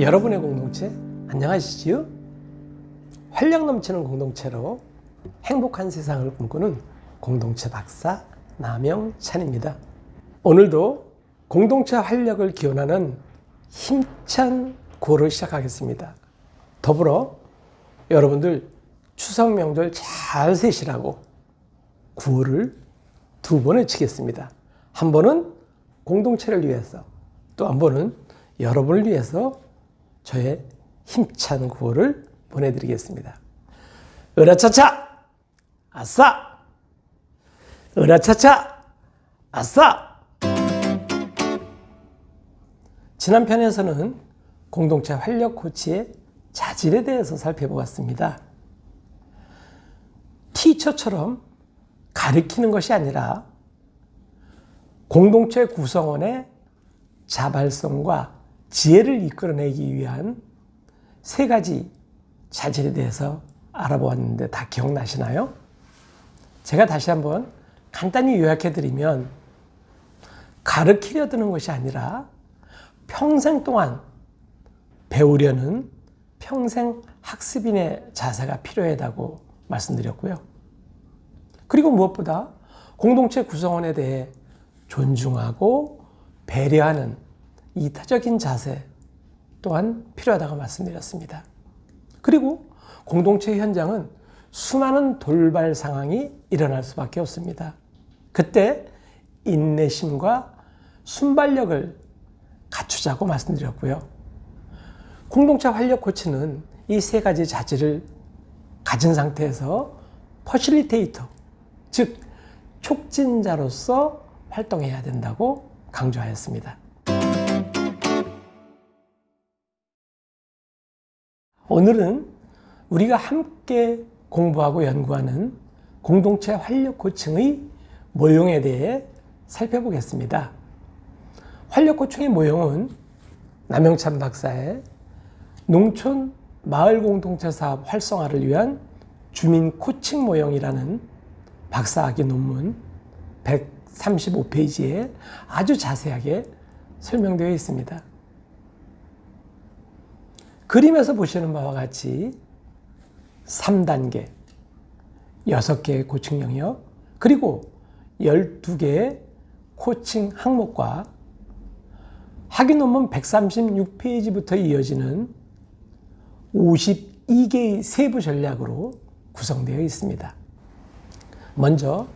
여러분의 공동체 안녕하시지요? 활력 넘치는 공동체로 행복한 세상을 꿈꾸는 공동체 박사 남영찬입니다. 오늘도 공동체 활력을 기원하는 힘찬 구호를 시작하겠습니다. 더불어 여러분들 추석 명절 잘 세시라고 구호를 두 번을 치겠습니다. 한 번은 공동체를 위해서 또 한 번은 여러분을 위해서 저의 힘찬 구호를 보내드리겠습니다. 으라차차! 아싸! 으라차차! 아싸! 지난 편에서는 공동체 활력 코치의 자질에 대해서 살펴보았습니다. 티처처럼 가르치는 것이 아니라 공동체 구성원의 자발성과 지혜를 이끌어내기 위한 세 가지 자질에 대해서 알아보았는데 다 기억나시나요? 제가 다시 한번 간단히 요약해 드리면 가르치려 드는 것이 아니라 평생 동안 배우려는 평생 학습인의 자세가 필요하다고 말씀드렸고요. 그리고 무엇보다 공동체 구성원에 대해 존중하고 배려하는 이타적인 자세 또한 필요하다고 말씀드렸습니다. 그리고 공동체 현장은 수많은 돌발 상황이 일어날 수밖에 없습니다. 그때 인내심과 순발력을 갖추자고 말씀드렸고요. 공동체 활력 코치는 이 세 가지 자질을 가진 상태에서 퍼실리테이터, 즉 촉진자로서 활동해야 된다고 강조하였습니다. 오늘은 우리가 함께 공부하고 연구하는 공동체 활력 고층의 모형에 대해 살펴보겠습니다. 활력 고층의 모형은 남영찬 박사의 농촌 마을 공동체 사업 활성화를 위한 주민 코칭 모형이라는 박사학위 논문 135페이지에 아주 자세하게 설명되어 있습니다. 그림에서 보시는 바와 같이 3단계, 6개의 코칭 영역, 그리고 12개의 코칭 항목과 학위 논문 136페이지부터 이어지는 52개의 세부 전략으로 구성되어 있습니다. 먼저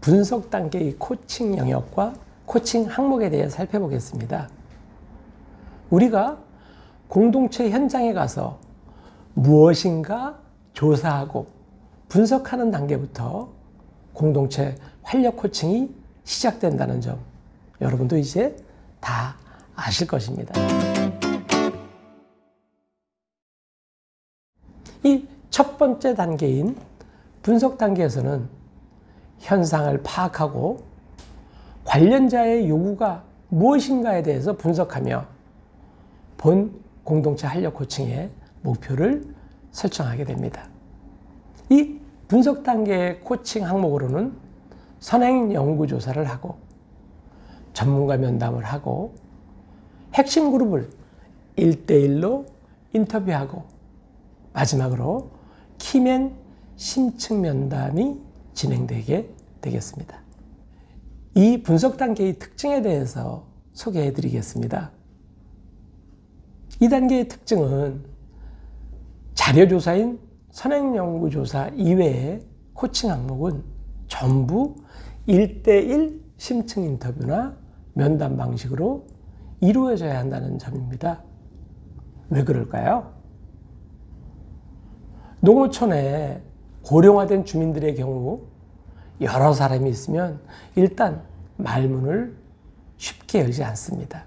분석 단계의 코칭 영역과 코칭 항목에 대해 살펴보겠습니다. 우리가 공동체 현장에 가서 무엇인가 조사하고 분석하는 단계부터 공동체 활력 코칭이 시작된다는 점 여러분도 이제 다 아실 것입니다. 이 첫 번째 단계인 분석 단계에서는 현상을 파악하고 관련자의 요구가 무엇인가에 대해서 분석하며 본 공동체 활력 코칭의 목표를 설정하게 됩니다. 이 분석 단계의 코칭 항목으로는 선행 연구 조사를 하고 전문가 면담을 하고 핵심 그룹을 1대1로 인터뷰하고 마지막으로 키맨 심층 면담이 진행되게 되겠습니다. 이 분석 단계의 특징에 대해서 소개해 드리겠습니다. 이 단계의 특징은 자료조사인 선행연구조사 이외의 코칭 항목은 전부 1대1 심층 인터뷰나 면담 방식으로 이루어져야 한다는 점입니다. 왜 그럴까요? 농어촌에 고령화된 주민들의 경우 여러 사람이 있으면 일단 말문을 쉽게 열지 않습니다.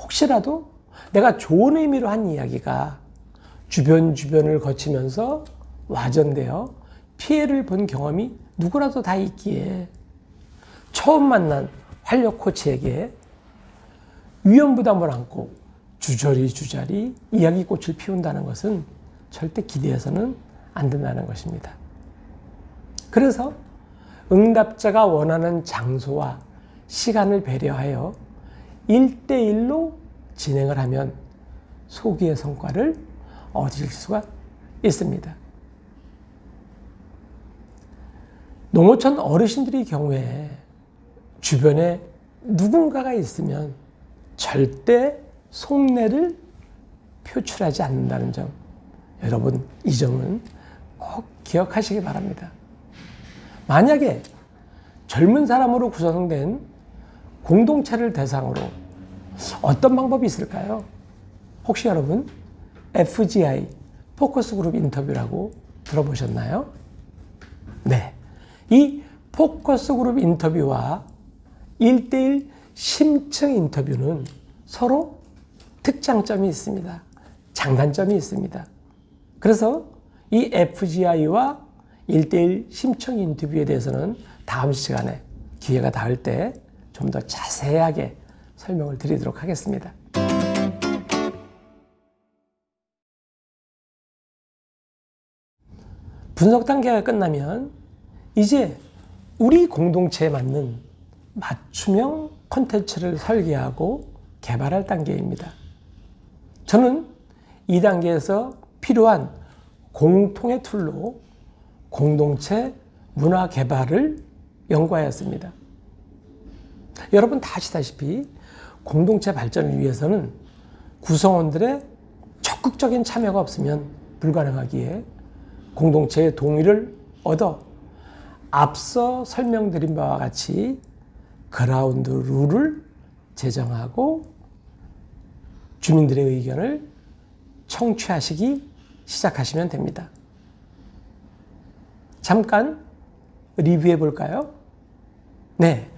혹시라도 내가 좋은 의미로 한 이야기가 주변 주변을 거치면서 와전되어 피해를 본 경험이 누구라도 다 있기에 처음 만난 활력 코치에게 위험 부담을 안고 주저리 주저리 이야기꽃을 피운다는 것은 절대 기대해서는 안 된다는 것입니다. 그래서 응답자가 원하는 장소와 시간을 배려하여 1대1로 진행을 하면 소기의 성과를 얻으실 수가 있습니다. 농어촌 어르신들의 경우에 주변에 누군가가 있으면 절대 속내를 표출하지 않는다는 점. 여러분, 이 점은 꼭 기억하시기 바랍니다. 만약에 젊은 사람으로 구성된 공동체를 대상으로 어떤 방법이 있을까요? 혹시 여러분 FGI 포커스 그룹 인터뷰라고 들어보셨나요? 네. 이 포커스 그룹 인터뷰와 1대1 심층 인터뷰는 서로 특장점이 있습니다. 장단점이 있습니다. 그래서 이 FGI와 1대1 심층 인터뷰에 대해서는 다음 시간에 기회가 닿을 때 좀 더 자세하게 설명을 드리도록 하겠습니다. 분석 단계가 끝나면 이제 우리 공동체에 맞는 맞춤형 콘텐츠를 설계하고 개발할 단계입니다. 저는 이 단계에서 필요한 공통의 툴로 공동체 문화 개발을 연구하였습니다. 여러분 다 아시다시피 공동체 발전을 위해서는 구성원들의 적극적인 참여가 없으면 불가능하기에 공동체의 동의를 얻어 앞서 설명드린 바와 같이 그라운드 룰을 제정하고 주민들의 의견을 청취하시기 시작하시면 됩니다. 잠깐 리뷰해 볼까요? 네.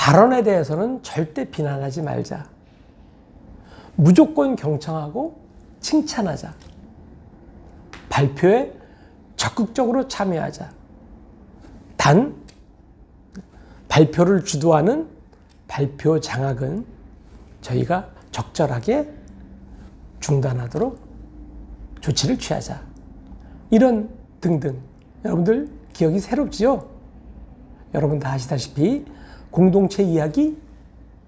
발언에 대해서는 절대 비난하지 말자. 무조건 경청하고 칭찬하자. 발표에 적극적으로 참여하자. 단, 발표를 주도하는 발표 장악은 저희가 적절하게 중단하도록 조치를 취하자. 이런 등등. 여러분들 기억이 새롭지요? 여러분 다 아시다시피 공동체 이야기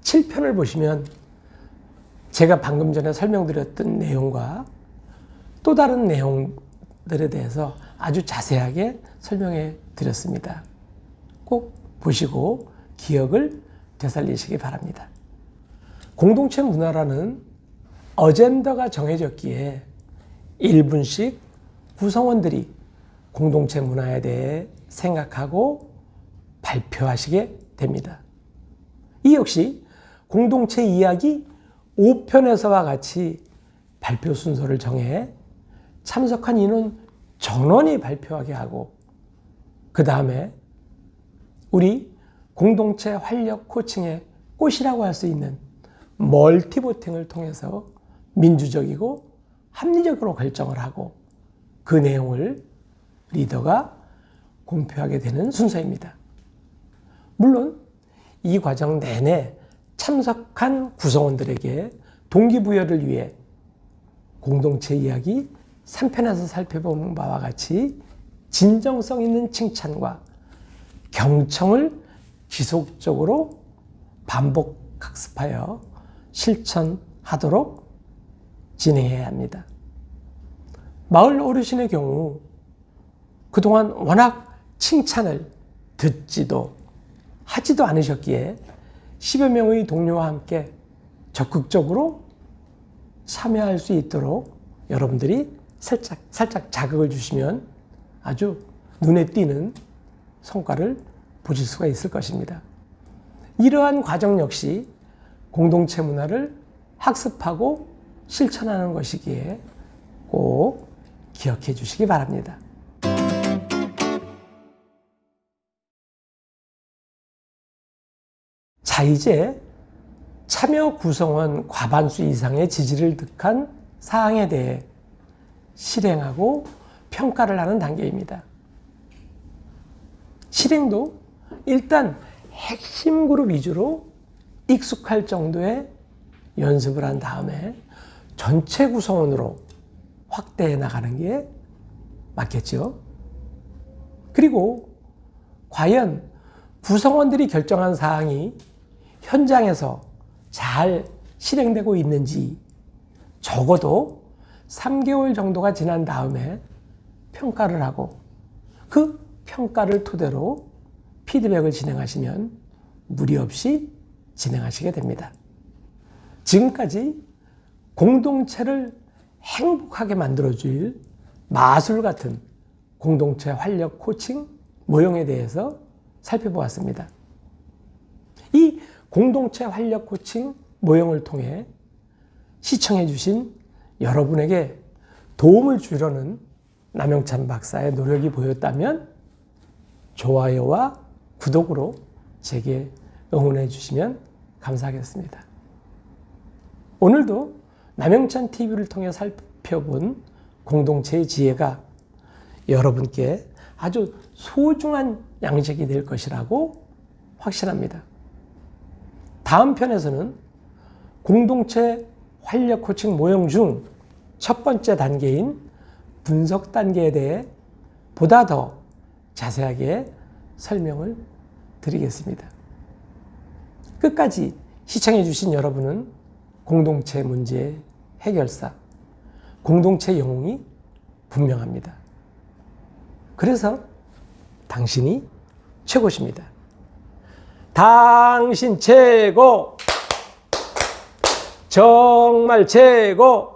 7편을 보시면 제가 방금 전에 설명드렸던 내용과 또 다른 내용들에 대해서 아주 자세하게 설명해 드렸습니다. 꼭 보시고 기억을 되살리시기 바랍니다. 공동체 문화라는 어젠더가 정해졌기에 1분씩 구성원들이 공동체 문화에 대해 생각하고 발표하시게 됩니다. 이 역시 공동체 이야기 5편에서와 같이 발표 순서를 정해 참석한 인원 전원이 발표하게 하고 그 다음에 우리 공동체 활력 코칭의 꽃이라고 할 수 있는 멀티보팅을 통해서 민주적이고 합리적으로 결정을 하고 그 내용을 리더가 공표하게 되는 순서입니다. 물론 이 과정 내내 참석한 구성원들에게 동기부여를 위해 공동체 이야기 3편에서 살펴본 바와 같이 진정성 있는 칭찬과 경청을 지속적으로 반복 학습하여 실천하도록 진행해야 합니다. 마을 어르신의 경우 그동안 워낙 칭찬을 듣지도 하지도 않으셨기에 10여 명의 동료와 함께 적극적으로 참여할 수 있도록 여러분들이 살짝, 살짝 자극을 주시면 아주 눈에 띄는 성과를 보실 수가 있을 것입니다. 이러한 과정 역시 공동체 문화를 학습하고 실천하는 것이기에 꼭 기억해 주시기 바랍니다. 자, 이제 참여 구성원 과반수 이상의 지지를 득한 사항에 대해 실행하고 평가를 하는 단계입니다. 실행도 일단 핵심 그룹 위주로 익숙할 정도의 연습을 한 다음에 전체 구성원으로 확대해 나가는 게 맞겠죠. 그리고 과연 구성원들이 결정한 사항이 현장에서 잘 실행되고 있는지 적어도 3개월 정도가 지난 다음에 평가를 하고 그 평가를 토대로 피드백을 진행하시면 무리 없이 진행하시게 됩니다. 지금까지 공동체를 행복하게 만들어줄 마술 같은 공동체 활력 코칭 모형에 대해서 살펴보았습니다. 이 공동체 활력 코칭 모형을 통해 시청해 주신 여러분에게 도움을 주려는 남영찬 박사의 노력이 보였다면 좋아요와 구독으로 제게 응원해 주시면 감사하겠습니다. 오늘도 남영찬 TV를 통해 살펴본 공동체의 지혜가 여러분께 아주 소중한 양식이 될 것이라고 확신합니다. 다음 편에서는 공동체 활력 코칭 모형 중 첫 번째 단계인 분석 단계에 대해 보다 더 자세하게 설명을 드리겠습니다. 끝까지 시청해주신 여러분은 공동체 문제의 해결사, 공동체 영웅이 분명합니다. 그래서 당신이 최고십니다. 당신 최고! 정말 최고!